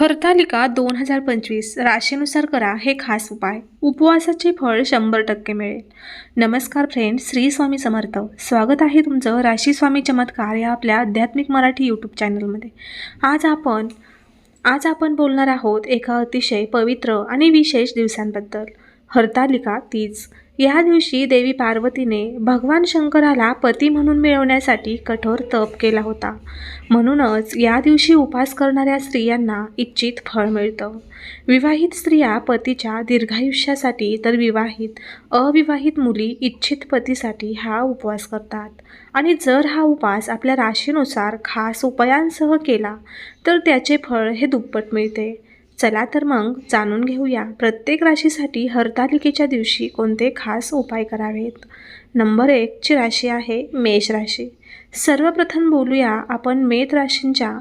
हरतालिका दोन हजार पंचवीस राशीनुसार करा हे खास उपाय. उपवासाचे फळ शंभर टक्के मिळेल. नमस्कार फ्रेंड श्री स्वामी समर्थ. स्वागत आहे तुमचं राशी स्वामी चमत्कार या आपल्या आध्यात्मिक मराठी यूट्यूब चॅनलमध्ये आज आपण आज आपण बोलणार आहोत एका अतिशय पवित्र आणि विशेष दिवसांबद्दल. हरतालिका तीच. या दिवशी देवी पार्वतीने भगवान शंकराला पती म्हणून मिळवण्यासाठी कठोर तप केला होता. म्हणूनच या दिवशी उपास करणाऱ्या स्त्रियांना इच्छित फळ मिळतं. विवाहित स्त्रिया पतीच्या दीर्घायुष्यासाठी तर विवाहित अविवाहित मुली इच्छित पतीसाठी हा उपवास करतात. आणि जर हा उपवास आपल्या राशीनुसार खास उपायांसह केला तर त्याचे फळ हे दुप्पट मिळते. चला तर मग जाणून घेऊया. प्रत्येक राशीसाठी हरतालिकेच्या दिवशी कोणते खास उपाय करावेत? नंबर एकची राशी आहे मेष राशी. सर्वप्रथम बोलूया आपण मेष राशींच्या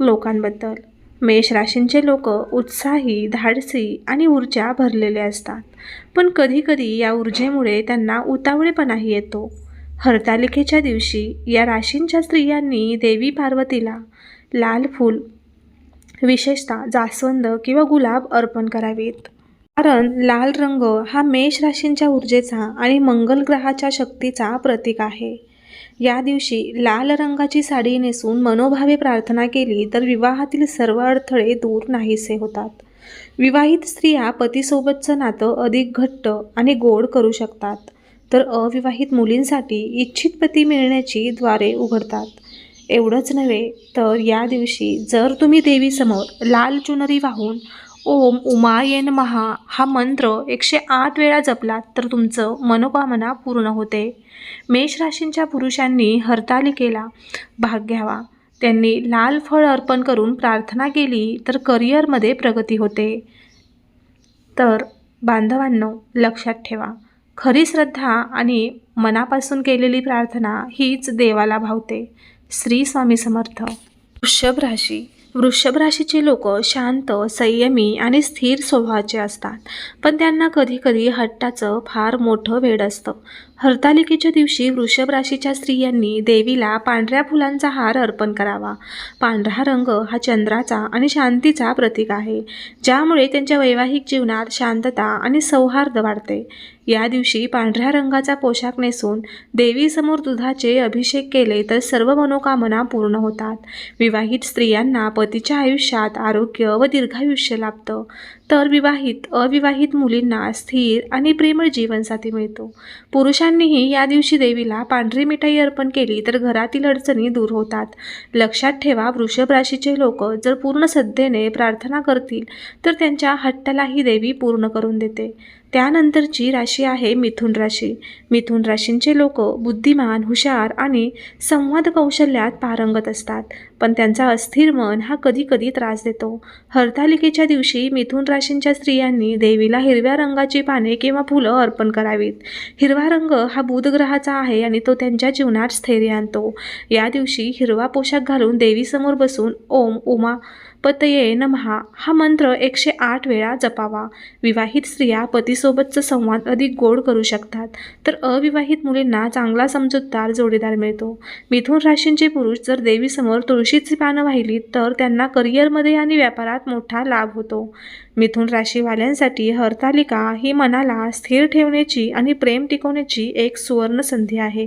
लोकांबद्दल. मेष राशींचे लोक उत्साही धाडसी आणि ऊर्जा भरलेले असतात. पण कधीकधी या ऊर्जेमुळे त्यांना उतावळेपणाही येतो. हरतालिकेच्या दिवशी या राशींच्या स्त्रियांनी देवी पार्वतीला लाल फूल विशेषतः जास्वंद किंवा गुलाब अर्पण करावेत. कारण लाल रंग हा मेष राशींच्या ऊर्जेचा आणि मंगल ग्रहाच्या शक्तीचा प्रतीक आहे. या दिवशी लाल रंगाची साडी नेसून मनोभावे प्रार्थना केली तर विवाहातील सर्व अडथळे दूर नाहीसे होतात. विवाहित स्त्रिया पतीसोबतचं नातं अधिक घट्ट आणि गोड करू शकतात तर अविवाहित मुलींसाठी इच्छित पती मिळण्याची द्वारे उघडतात. एवढंच नव्हे तर या दिवशी जर तुम्ही देवीसमोर लाल चुनरी वाहून ओम उमायन महा हा मंत्र एकशे आठ वेळा जपलात तर तुमचं मनोकामना पूर्ण होते. मेष राशींच्या पुरुषांनी हरतालिकेला भाग घ्यावा. त्यांनी लाल फळ अर्पण करून प्रार्थना केली तर करिअरमध्ये प्रगती होते. तर बांधवांनो लक्षात ठेवा खरी श्रद्धा आणि मनापासून केलेली प्रार्थना हीच देवाला भावते. श्री स्वामी समर्थ. वृषभ राशी वृषभ राशीचे लोक शांत संयमी आणि स्थिर स्वभावाचे असतात. पण त्यांना कधीकधी हट्टाचं फार मोठं वेड असतं. हरतालिकेच्या दिवशी वृषभ राशीच्या स्त्रियांनी देवीला पांढऱ्या फुलांचा हार अर्पण करावा. पांढरा रंग हा चंद्राचा आणि शांतीचा प्रतीक आहे ज्यामुळे त्यांच्या वैवाहिक जीवनात शांतता आणि सौहार्द वाढते. या दिवशी पांढऱ्या रंगाचा पोशाख नेसून देवीसमोर दुधाचे अभिषेक केले तर सर्व मनोकामना पूर्ण होतात. विवाहित स्त्रियांना पतीच्या आयुष्यात आरोग्य व दीर्घायुष्य लाभतं. तर विवाहित अविवाहित मुलींना स्थिर आणि प्रेमळ जीवनसाथी मिळतो. पुरुषांनीही या दिवशी देवीला पांढरी मिठाई अर्पण केली तर घरातील अडचणी दूर होतात. लक्षात ठेवा वृषभ राशीचे लोक जर पूर्ण श्रद्धेने प्रार्थना करतील तर त्यांच्या हट्टालाही देवी पूर्ण करून देते. त्यानंतरची राशी आहे मिथुन राशी. मिथुन राशींचे लोक बुद्धिमान हुशार आणि संवाद कौशल्यात पारंगत असतात. पण त्यांचा अस्थिर मन हा कधी कधी त्रास देतो. हरतालिकेच्या दिवशी मिथुन राशींच्या स्त्रियांनी देवीला हिरव्या रंगाची पाने किंवा फुलं अर्पण करावीत. हिरवा रंग हा बुधग्रहाचा आहे आणि तो त्यांच्या जीवनात स्थैर्य आणतो. या दिवशी हिरवा पोशाख घालून देवीसमोर बसून ओम उमा पतये नमहा हा मंत्र एकशे आठ वेळा जपावा. विवाहित स्त्रिया पतीसोबतचा संवाद अधिक गोड करू शकतात. तर अविवाहित मुलींना चांगला समजूतदार जोडीदार मिळतो. मिथुन राशींचे पुरुष जर देवीसमोर तुळशीची पानं वाहिली तर त्यांना करिअरमध्ये आणि व्यापारात मोठा लाभ होतो. मिथुन राशीवाल्यांसाठी हरतालिका ही मनाला स्थिर ठेवण्याची आणि प्रेम टिकवण्याची एक सुवर्ण संधी आहे.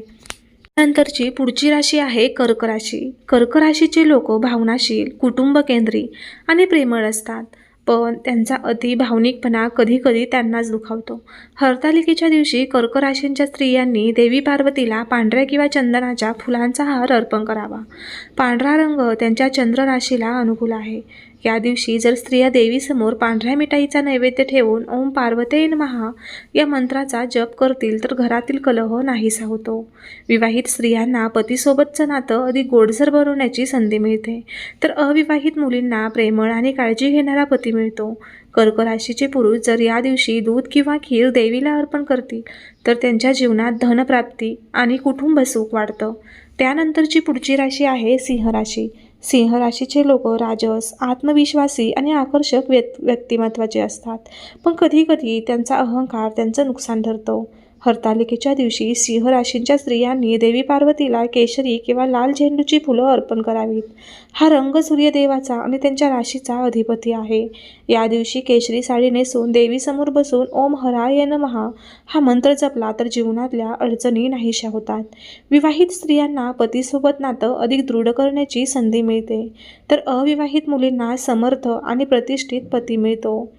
नंतरची पुढची राशी आहे कर्क राशी. कर्क राशीचे लोक भावनाशील कुटुंब केंद्री आणि प्रेमळ असतात. पण त्यांचा अति भावनिकपणा कधीकधी त्यांनाच दुखावतो. हरतालिकेच्या दिवशी कर्क राशींच्या स्त्रियांनी देवी पार्वतीला पांढऱ्या किंवा चंदनाच्या फुलांचा हार अर्पण करावा. पांढरा रंग त्यांच्या चंद्र राशीला अनुकूल आहे. या दिवशी जर स्त्रिया देवीसमोर पांढऱ्या मिठाईचा नैवेद्य ठेवून ओम पार्वतेन महा या मंत्राचा जप करतील तर घरातील कलह नाहीसा होतो. विवाहित स्त्रियांना पतीसोबतचं नातं अधिक गोडसर बनवण्याची संधी मिळते. तर अविवाहित मुलींना प्रेमळ आणि काळजी घेणारा पती मिळतो. कर्क राशीचे पुरुष जर या दिवशी दूध किंवा खीर देवीला अर्पण करतील तर त्यांच्या जीवनात धनप्राप्ती आणि कुटुंब सुख वाढतं. त्यानंतरची पुढची राशी आहे सिंह राशी. सिंह राशीचे लोक राजस आत्मविश्वासी आणि आकर्षक व्यक् व्यक्तिमत्वाचे असतात. पण कधीकधी त्यांचा अहंकार त्यांचं नुकसान ठरतो. हरतालिकेच्या दिवशी सिंह राशींच्या स्त्रियांनी देवी पार्वतीला केशरी किंवा लाल झेंडूची फुलं अर्पण करावीत. हा रंग सूर्यदेवाचा आणि त्यांच्या राशीचा अधिपती आहे. या दिवशी केशरी साडी नेसून देवीसमोर बसून ओम हराय नमहा हा मंत्र जपला तर जीवनातल्या अडचणी नाहीशा होतात. विवाहित स्त्रियांना पतीसोबत नातं अधिक दृढ करण्याची संधी मिळते. तर अविवाहित मुलींना समर्थ आणि प्रतिष्ठित पती मिळतो.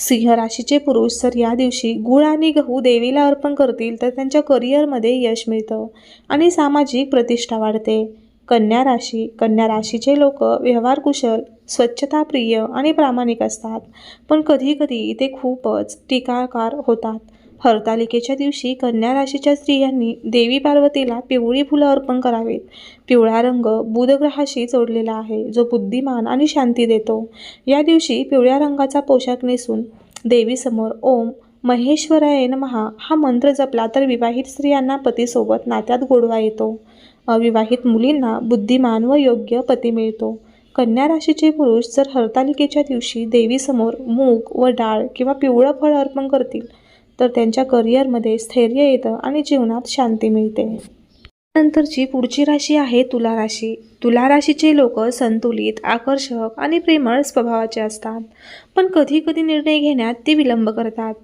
सिंह राशीचे पुरुष जर या दिवशी गुळ आणि गहू देवीला अर्पण करतील तर त्यांच्या करिअरमध्ये यश मिळतं आणि सामाजिक प्रतिष्ठा वाढते. कन्या राशी कन्या राशीचे लोक व्यवहार कुशल स्वच्छताप्रिय आणि प्रामाणिक असतात. पण कधीकधी ते खूपच टीकाकार होतात. हरतालिकेच्या दिवशी कन्या राशीच्या स्त्रियांनी देवी पार्वतीला पिवळी फुलं अर्पण करावीत. पिवळा रंग बुधग्रहाशी जोडलेला आहे जो बुद्धिमान आणि शांती देतो. या दिवशी पिवळ्या रंगाचा पोशाख नेसून देवीसमोर ओम महेश्वराय नमहा हा मंत्र जपला तर विवाहित स्त्रियांना पतीसोबत नात्यात गोडवा येतो. अविवाहित मुलींना बुद्धिमान व योग्य पती मिळतो. कन्या राशीचे पुरुष जर हरतालिकेच्या दिवशी देवीसमोर मूग व डाळ किंवा पिवळं फळ अर्पण करतील तर त्यांच्या करिअरमध्ये स्थैर्य येतं आणि जीवनात शांती मिळते. नंतरची पुढची राशी आहे तुला राशी. तुला राशीचे लोक संतुलित आकर्षक आणि प्रेमळ स्वभावाचे असतात. पण कधी कधी निर्णय घेण्यात ते विलंब करतात.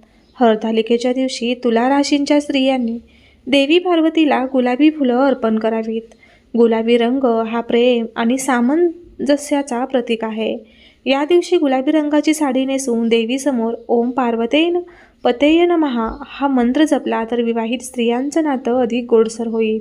हरतालिकेच्या दिवशी तुला राशींच्या स्त्रियांनी देवी पार्वतीला गुलाबी फुलं अर्पण करावीत. गुलाबी रंग हा प्रेम आणि सामंजस्याचा प्रतीक आहे. या दिवशी गुलाबी रंगाची साडी नेसून देवीसमोर ओम पार्वतेन पतेय नमहा हा मंत्र जपला तर विवाहित स्त्रियांचं नातं अधिक गोडसर होईल.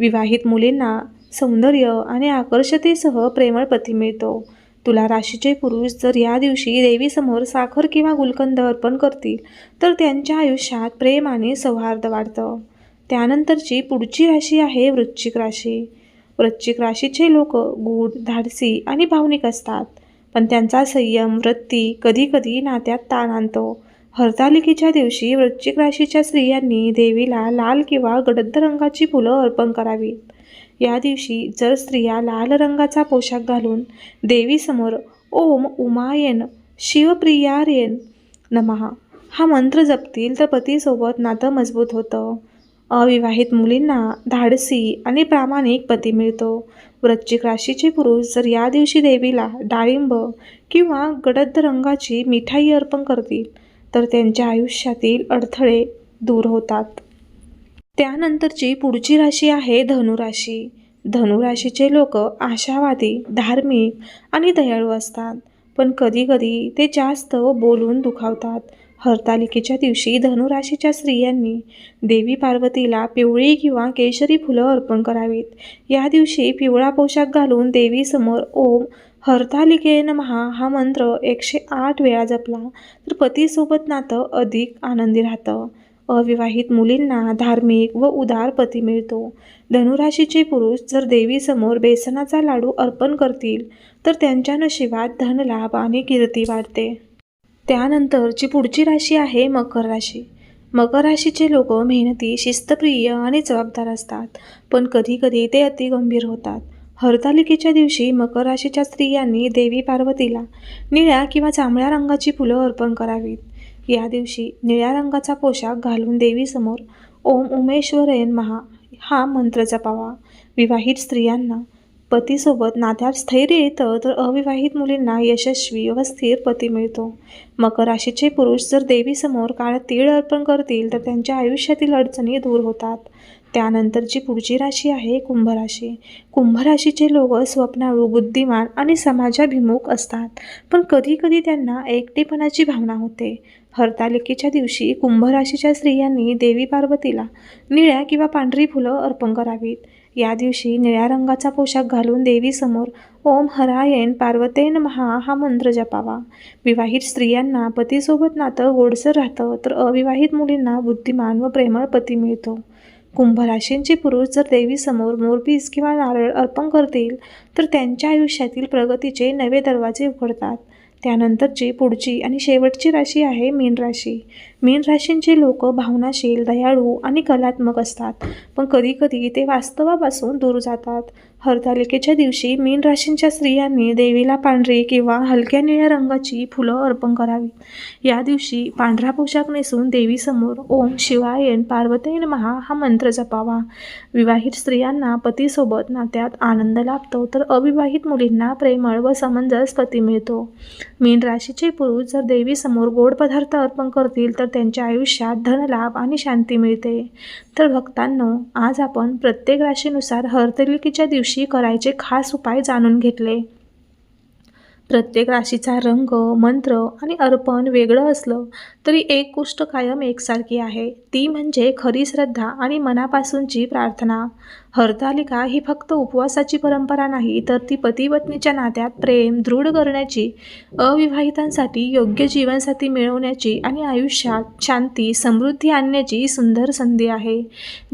विवाहित मुलींना सौंदर्य आणि आकर्षतेसह प्रेमळ पती मिळतो. तुला राशीचे पुरुष जर या दिवशी देवीसमोर साखर किंवा गुलकंद अर्पण करतील तर त्यांच्या आयुष्यात प्रेम आणि सौहार्द वाढतं. त्यानंतरची पुढची राशी आहे वृश्चिक राशी. वृश्चिक राशीचे लोक गूढ धाडसी आणि भावनिक असतात पण त्यांचा संयम वृत्ती कधीकधी नात्यात ताण आणतो. हरतालिकेच्या दिवशी वृश्चिक राशीच्या स्त्रियांनी देवीला लाल किंवा गडद रंगाची फुलं अर्पण करावीत. या दिवशी जर स्त्रिया लाल रंगाचा पोशाख घालून देवीसमोर ओम उमायन शिवप्रियारेन नमहा हा मंत्र जपतील तर पतीसोबत नातं मजबूत होतं. अविवाहित मुलींना धाडसी आणि प्रामाणिक पती मिळतो. वृश्चिक राशीचे पुरुष जर या दिवशी देवीला डाळिंब किंवा गडद रंगाची मिठाई अर्पण करतील तर त्यांच्या आयुष्यातील अडथळे दूर होतात. त्यानंतरची पुढची राशी आहे धनुराशी. धनुराशीचे लोक आशावादी धार्मिक आणि दयाळू असतात पण कधीकधी ते जास्त बोलून दुखावतात. हरतालिकेच्या दिवशी धनुराशीच्या स्त्रियांनी देवी पार्वतीला पिवळी किंवा केशरी फुलं अर्पण करावीत. या दिवशी पिवळा पोशाख घालून देवीसमोर ओम हरतालिके महा हा मंत्र एकशे आठ वेळा जपला तर पतीसोबत नातं अधिक आनंदी राहतं. अविवाहित मुलींना धार्मिक व उदार पती मिळतो. धनुराशीचे पुरुष जर देवीसमोर बेसनाचा लाडू अर्पण करतील तर त्यांच्या नशिबात धनलाभ आणि कीर्ती वाढते. त्यानंतरची पुढची राशी आहे मकर राशी. मकर राशीचे लोक मेहनती शिस्तप्रिय आणि जबाबदार असतात पण कधीकधी ते अतिगंभीर होतात. हरतालिकेच्या दिवशी मकर राशीच्या स्त्रियांनी देवी पार्वतीला निळ्या किंवा जांभळ्या रंगाची फुलं अर्पण करावीत. या दिवशी निळ्या रंगाचा पोशाख घालून देवीसमोर ओम उमेश्वरेन महा हा मंत्र जपावा. विवाहित स्त्रियांना पतीसोबत नात्यात स्थैर्य येतं तर अविवाहित मुलींना यशस्वी व स्थिर पती मिळतो. मकर राशीचे पुरुष जर देवीसमोर काळ तीळ अर्पण करतील तर त्यांच्या आयुष्यातील अडचणी दूर होतात. त्यानंतरची पुढची राशी आहे कुंभ राशी कुंभ राशीचे लोक स्वप्नाळू बुद्धिमान आणि समाजाभिमुख असतात. पण कधीकधी त्यांना एकटेपणाची भावना होते. हरतालिकेच्या दिवशी कुंभ राशीच्या स्त्रियांनी देवी पार्वतीला निळ्या किंवा पांढरी फुलं अर्पण करावीत. या दिवशी निळ्या रंगाचा पोशाख घालून देवीसमोर ओम हरायन पार्वतेन महा हा मंत्र जपावा. विवाहित स्त्रियांना पतीसोबत नातं गोडसर राहतं तर अविवाहित मुलींना बुद्धिमान व प्रेमळ पती मिळतो. कुंभ राशींचे पुरुष जर देवीसमोर मोरपीस किंवा नारळ अर्पण करतील तर त्यांच्या आयुष्यातील प्रगतीचे नवे दरवाजे उघडतात. त्यानंतरची पुढची आणि शेवटची राशी आहे मीन राशी मीन राशींचे लोक भावनाशील दयाळू आणि कलात्मक असतात. पण कधीकधी ते वास्तवापासून दूर जातात. हरतालिकेच्या दिवशी मीन राशींच्या स्त्रियांनी देवीला पांढरी किंवा हलक्या निळ्या रंगाची फुलं अर्पण करावी. या दिवशी पांढरा पोशाख नेसून देवीसमोर ओम शिवायन पार्वतीन महा हा मंत्र जपावा. विवाहित स्त्रियांना पतीसोबत नात्यात आनंद लाभतो तर अविवाहित मुलींना प्रेमळ व समंजस पती मिळतो. मीन राशीचे पुरुष जर देवीसमोर गोड पदार्थ अर्पण करतील तर त्यांच्या आयुष्यात धनलाभ आणि शांती मिळते. तर भक्तांनो आज आपण प्रत्येक राशीनुसार हरतलिकीच्या दिवशी करायचे खास उपाय जाणून घेतले. प्रत्येक राशीचा रंग मंत्र आणि अर्पण वेगळं असलं तरी एक गोष्ट कायम एकसारखी आहे. ती म्हणजे खरी श्रद्धा आणि मनापासूनची प्रार्थना. हरतालिका ही फक्त उपवासाची परंपरा नाही तर ती पती पत्नीच्या नात्यात प्रेम दृढ करण्याची अविवाहितांसाठी योग्य जीवनसाथी मिळवण्याची आणि आयुष्यात शांती समृद्धी आणण्याची सुंदर संधी आहे.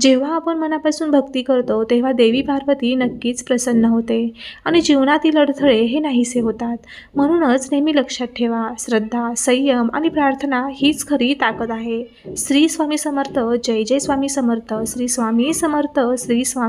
जेव्हा आपण मनापासून भक्ती करतो तेव्हा देवी पार्वती नक्कीच प्रसन्न होते आणि जीवनातील अडथळे हे नाहीसे होतात. म्हणूनच नेहमी लक्षात ठेवा श्रद्धा संयम आणि प्रार्थना हीच खरी ताकद आहे. श्री स्वामी समर्थ जय जय स्वामी समर्थ श्री स्वामी समर्थ श्री स्वामी